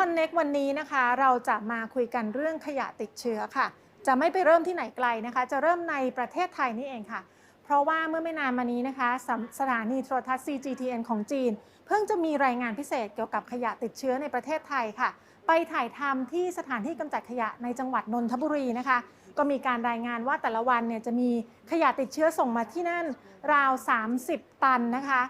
Connect วันนี้นะคะ เราจะมาคุยกันเรื่องขยะติดเชื้อค่ะ จะไม่ไปเริ่มที่ไหนไกลนะคะ จะเริ่มในประเทศไทยนี่เองค่ะ เพราะว่าเมื่อไม่นานมานี้นะคะสสถานีโทรทัศน์ CGTN ของจีน เพิ่งจะมีรายงานพิเศษเกี่ยวกับขยะติดเชื้อในประเทศไทยค่ะ ไปถ่ายทำที่สถานที่กำจัดขยะในจังหวัดนนทบุรีนะคะ ก็มีการรายงานว่าแต่ละวันเนี่ยจะมีขยะติดเชื้อส่งมาที่นั่นราว 30 ตันนะคะ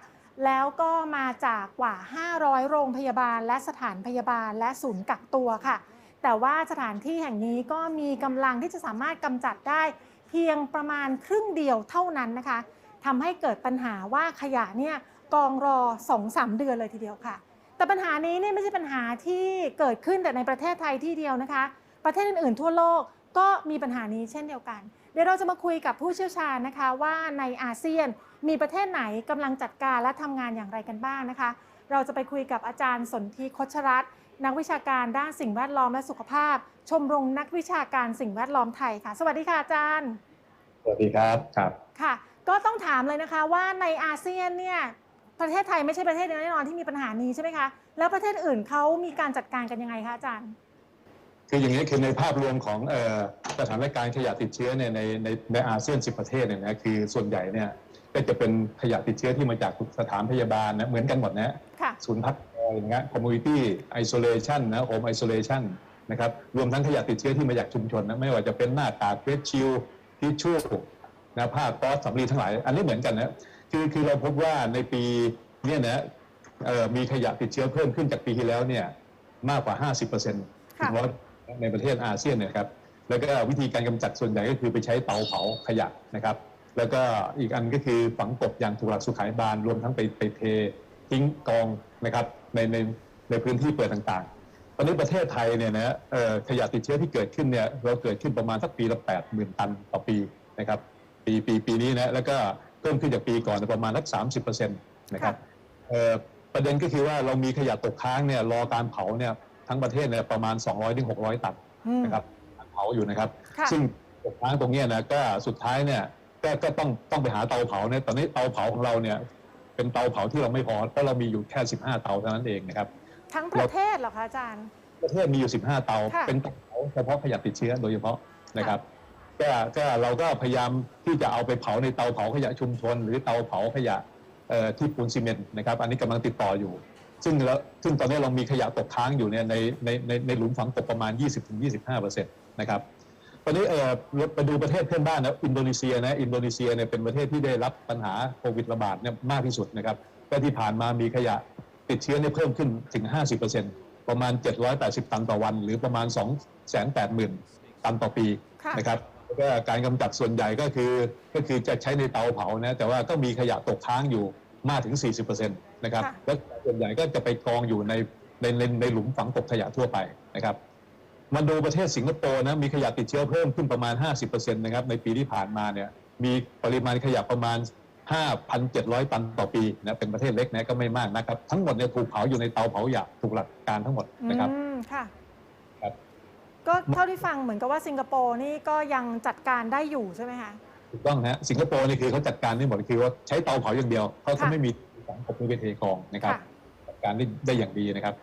แล้วก็มาจากกว่า 500 โรงพยาบาล และสถานพยาบาลและศูนย์กักตัวค่ะ แต่ว่าสถานที่แห่งนี้ก็มีกำลังที่จะสามารถกำจัดได้เพียงประมาณครึ่งเดียวเท่านั้นนะคะทำให้เกิดปัญหาว่าขยะเนี่ยกองรอ2-3เดือนเลยทีเดียวค่ะ แต่ปัญหานี้เนี่ยไม่ใช่ปัญหาที่เกิดขึ้นแต่ในประเทศไทยที่เดียวนะคะ ประเทศอื่นๆทั่วโลกก็มีปัญหานี้เช่นเดียวกัน เดี๋ยวเราจะมาคุยกับผู้เชี่ยวชาญนะคะว่าในอาเซียน มีประเทศไหนกำลังจัดการและทำงานอย่างไรกันบ้างนะคะ เราจะไปคุยกับอาจารย์สนธิคชรัตน์นักวิชาการด้านสิ่งแวดล้อมและสุขภาพ ชมรมนักวิชาการสิ่งแวดล้อมไทยค่ะ สวัสดีค่ะอาจารย์ สวัสดีครับครับค่ะ ก็ต้องถามเลยนะคะว่าในอาเซียนเนี่ยประเทศไทยไม่ใช่ประเทศเดียวแน่นอนที่มีปัญหานี้ใช่ไหมคะ แล้วประเทศอื่นเขามีการจัดการกันยังไงคะอาจารย์ คืออย่างนี้คือในภาพรวมของเอ่อสถานการณ์ขยะติดเชื้อเนี่ยในในในอาเซียน 10 ประเทศเนี่ยนะคือส่วนใหญ่เนี่ย ก็จะเป็นขยะติดเชื้อที่มาจากสถานพยาบาลนะเหมือนกันหมดนะค่ะศูนย์พักคอยอย่างเงี้ย community isolation นะ home isolation นะครับรวมทั้งขยะติดเชื้อที่มาจากชุมชนนะไม่ว่าจะเป็นหน้ากากเฟสชิลทิชชู่นะผ้าก๊อซสำลีทั้งหลาย อันนี้เหมือนกันนะคือคือเราพบว่าในปีเนี่ยนะเอ่อมีขยะติดเชื้อเพิ่มขึ้นจากปีที่แล้วเนี่ยมากกว่า 50%ถึค่ะงร้อยในประเทศอาเซียนเนยครับแล้วก็วิธีการกำจัดส่วนใหญ่ก็คือไปใช้เตาเผาขยะนะครับ แล้วก็อีกอันก็คือฝังกบอย่างถูกหลักสุขายบาลรวมทั้งไปไปเททิ้งกองนะครับในในในพื้นที่เปิดต่างๆ ตอนนี้ประเทศไทยเนี่ยนะเอ่อขยะติดเชื้อที่เกิดขึ้นเนี่ยเราเกิดขึ้นประมาณสักปีละ8 0,000ตันต่อปีนะครับปีปีปีนี้นะแล้วก็เพิ่มขึ้นจากปีก่อนประมาณสัก30%นะครับเอ่อประเด็นก็คือว่าเรามีขยะตกค้างเนี่ยรอการเผาเนี่ยทั้งประเทศเนี่ยประมาณ 200-600ตันอืมนะครับเผาอยู่นะครับค่ะซึ่งตกค้างตรงเนี้ยนะก็สุดท้ายเนี่ย ก็ก็ต้องต้องไปหาเตาเผาเนี่ยตอนนี้เตาเผาของเราเนี่ยเป็นเตาเผาที่เราไม่พอเพราะเรามีอยู่แค่ 15 เตาเท่านั้นเองนะครับ ทั้งประเทศเหรอคะอาจารย์ ประเทศมีอยู่ 15 เตา ค่ะ เป็นเตาเผาเฉพาะขยะติดเชื้อโดยเฉพาะนะครับก็ก็เราก็พยายามที่จะเอาไปเผาในเตาเผาขยะชุมชน หรือเตาเผาขยะเอ่อที่ปูนซีเมนต์นะครับ อันนี้กำลังติดต่ออยู่ ซึ่งแล้วซึ่งตอนนี้เรามีขยะตกค้างอยู่เนี่ยในในในในหลุมฝังกบประมาณ 20-25%นะครับต อนนี้เออไปดูประเทศเพื่อนบ้านนะอินโดนีเซียนะอินโดนีเซียเนี่ยเป็นประเทศที่ได้รับปัญหาโควิดระบาดเนี่ยมากที่สุดนะครับก็ที่ผ่านมามีขยะติดเชื้อเนี่ยเพิ่มขึ้นถึง 50%ประมาณ 780 ตันต่อวัน หรือประมาณ 280,000 ตันต่อปีค่ะนะครับแล้วก็การกำจัดส่วนใหญ่ก็คือก็คือจะใช้ในเตาเผานะแต่ว่าก็มีขยะตกค้างอยู่มากถึง 40%นะครับค่ะแล้วส่วนใหญ่ก็จะไปกองอยู่ในในในในหลุมฝังกบขยะทั่วไปนะครับ มาดูประเทศสิงคโปร์นะมีขยะติดเชื้อเพิ่มขึ้นประมาณ 50%นะครับในปีที่ผ่านมาเนี่ยมีปริมาณขยะประมาณ 5,700 ตันต่อปีนะเป็นประเทศเล็กนะก็ไม่มากนะครับ ทั้งหมดเนี่ยถูกเผาอยู่ในเตาเผาหยาบถูกหลักการทั้งหมดนะครับอืมค่ะครับก็เท่าที่ฟังเหมือนกับว่าสิงคโปร์นี่ก็ยังจัดการได้อยู่ใช่ไหมคะถูกต้องฮะสิงคโปร์นี่คือเขาจัดการได้หมดคือว่าใช้เตาเผาอย่างเดียวเขาค่ะเขาไม่มีฝังกบไม่เป็นเทกองนะครับ ค่ะ จัดการได้ได้อย่างดีนะครับ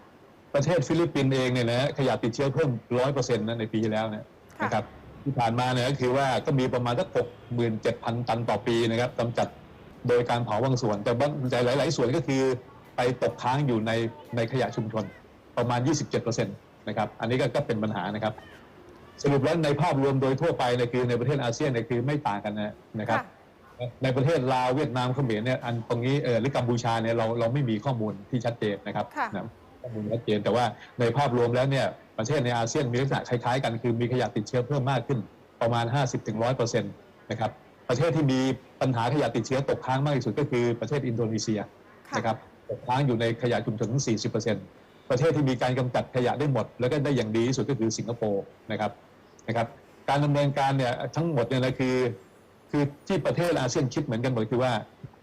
ประเทศฟิลิปปินส์เองเนี่ยนะขยะติดเชื้อเพิ่มร้อยเปอร์เซ็นต์นะในปีที่แล้วนะค่ะนะครับที่ผ่านมาเนี่ยก็คือว่าก็มีประมาณสักหกหมื่นเจ็ดพันตันต่อปีนะครับกำจัดโดยการเผาบางส่วน แต่บางแต่หลาย ๆ ส่วนก็คือไปตกค้างอยู่ในในขยะชุมชนประมาณ 27%นะครับอันนี้ก็ก็เป็นปัญหานะครับ สรุปแล้วในภาพรวมโดยทั่วไปเนี่ยคือในประเทศอาเซียนเนี่ยคือไม่ต่างกันนะนะครับค่ะในประเทศลาวเวียดนามเขมรเนี่ยอันตรงนี้เออหรือกัมพูชาเนี่ยเราเราไม่มีข้อมูลที่ชัดเจนนะครับค่ะนะ ข้อมูลชัดเจนแต่ว่าในภาพรวมแล้วเนี่ยประเทศในอาเซียนมีลักษณะคล้ายๆกันคือมีขยะติดเชื้อเพิ่มมากขึ้นประมาณ 50-100%นะครับประเทศที่มีปัญหาขยะติดเชื้อตกค้างมากที่สุดก็คือประเทศอินโดนีเซียค่ะนะครับตกค้างอยู่ในขยะชุมชนถึง 40%ประเทศที่มีการกำจัดขยะได้หมด แล้วก็ได้อย่างดีที่สุดก็คือสิงคโปร์นะครับนะครับการดำเนินการเนี่ยทั้งหมดเนี่ยนะคือ คือที่ประเทศอาเซียนคิดเหมือนกันหมดคือว่า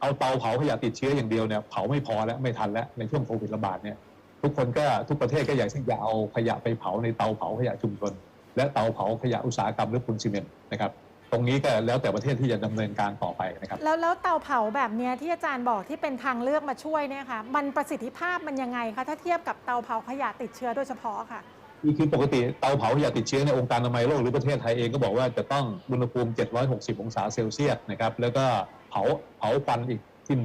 เอาเตาเผาขยะติดเชื้ออย่างเดียวเนี่ยเผาไม่พอแล้วไม่ทันแล้วในช่วงโควิดระบาดเนี่ย ทุกคนก็ทุกประเทศก็อยากที่จะเอาขยะไปเผาในเตาเผาขยะชุมชน และเตาเผาขยะอุตสาหกรรมหรือปูนซีเมนต์นะครับตตรงนี้ก็แล้วแต่ประเทศที่จะดำเนินการต่อไปนะครับแล้วแล้วเตาเผาแบบเนี้ยที่อาจารย์บอกที่เป็นทางเลือกมาช่วยเนี่ยค่ะมันประสิทธิภาพมันยังไงคะถ้าเทียบกับเตาเผาขยะติดเชื้อโดยเฉพาะค่ะคือคือปกติเตาเผาขยะติดเชื้อในองค์การอนามัยโลกหรือประเทศไทยเองก็บอกว่าจะต้องอุณหภูมิ 760 องศาเซลเซียสนะครับแล้วก็เผาเผาควันอีกที่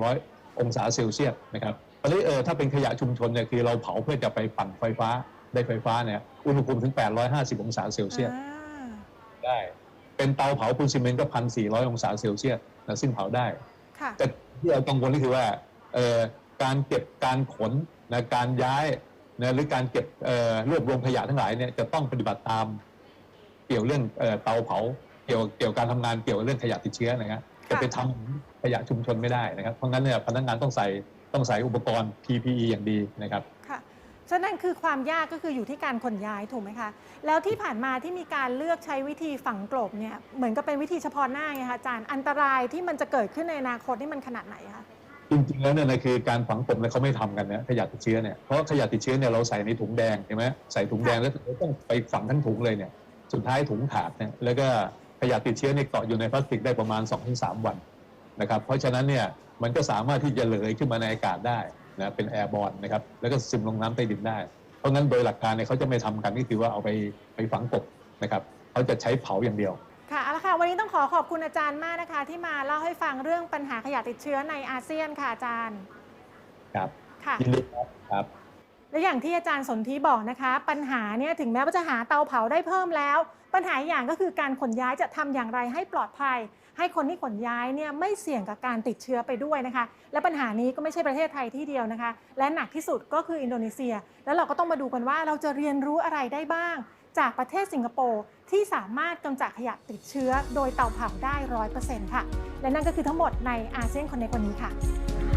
1,100 องศาเซลเซียสนะครับต อนนี้เออถ้าเป็นขยะชุมชนเนี่ยคือเราเผาเพื่อจะไปปั่นไฟฟ้าได้ไฟฟ้าเนี่ยอุณหภูมิถึง 850 องศาเซลเซียสอ่าได้ เป็นเตาเผาปูนซีเมนต์ก็1,400องศาเซลเซียสนะซึ่งเผาได้ค่ะแต่ที่เรากังวลก็คือว่าเอ่อการเก็บการขนนะการย้ายนะหรือการเก็บเอ่อรวบรวมขยะทั้งหลายเนี่ยจะต้องปฏิบัติตามเกี่ยวเรื่องเอ่อเตาเผาเกี่ยวเกี่ยวการทำงานเกี่ยวกับเรื่องขยะติดเชื้อนะครับจะไปทำขยะชุมชนไม่ได้นะครับ เพราะงั้นเนี่ยพนักงานต้องใส่ ต้องใส่อุปกรณ์ PPE อย่างดีนะครับ ค่ะ ฉะนั้นคือความยากก็คืออยู่ที่การขนย้ายถูกไหมคะ แล้วที่ผ่านมาที่มีการเลือกใช้วิธีฝังกลบเนี่ย เหมือนกับเป็นวิธีเฉพาะหน้าไงคะอาจารย์ อันตรายที่มันจะเกิดขึ้นในอนาคตนี่มันขนาดไหนคะ จริงๆแล้วเนี่ยนะคือการฝังกลบเนี่ยเขาไม่ทำกันนะขยะติดเชื้อเนี่ย เพราะขยะติดเชื้อเนี่ยเราใส่ในถุงแดงใช่ไหมใส่ถุงแดงแล้วเราต้องไปฝังทั้งถุงเลยเนี่ย สุดท้ายถุงขาดเนี่ยแล้วก็ขยะติดเชื้อเนี่ยเกาะอยู่ในพลาสติกได้ประมาณ2-3วัน นะครับเพราะฉะนั้นเนี่ยมันก็สามารถที่จะเลยขึ้นมาในอากาศได้นะเป็นแอร์บอลนะครับแล้วก็ซึมลงน้ำใต้ดินได้ เพราะงั้นโดยหลักการเนี่ยเขาจะไม่ทำกันก็คือว่าเอาไปไปฝังกลบนะครับเขาจะใช้เผาอย่างเดียวค่ะเอาละค่ะ วันนี้ต้องขอขอบคุณอาจารย์มากนะคะ ที่มาเล่าให้ฟังเรื่องปัญหาขยะติดเชื้อในอาเซียนค่ะอาจารย์ ครับค่ะยินดีครับครับและอย่างที่อาจารย์สนธิบอกนะคะ ปัญหาเนี่ยถึงแม้ว่าจะหาเตาเผาได้เพิ่มแล้ว ปัญหาอีกอย่างก็คือการขนย้ายจะทำอย่างไรให้ปลอดภัย ให้คนที่ขนย้ายเนี่ยไม่เสี่ยงกับการติดเชื้อไปด้วยนะคะ และปัญหานี้ก็ไม่ใช่ประเทศไทยที่เดียวนะคะ และหนักที่สุดก็คืออินโดนีเซีย แล้วเราก็ต้องมาดูกันว่าเราจะเรียนรู้อะไรได้บ้าง จากประเทศสิงคโปร์ที่สามารถกำจัดขยะติดเชื้อ โดยเตาเผาได้ร้อยเปอร์เซ็นต์ค่ะ และนั่นก็คือทั้งหมดในอาเซียนคนในวันนี้ค่ะ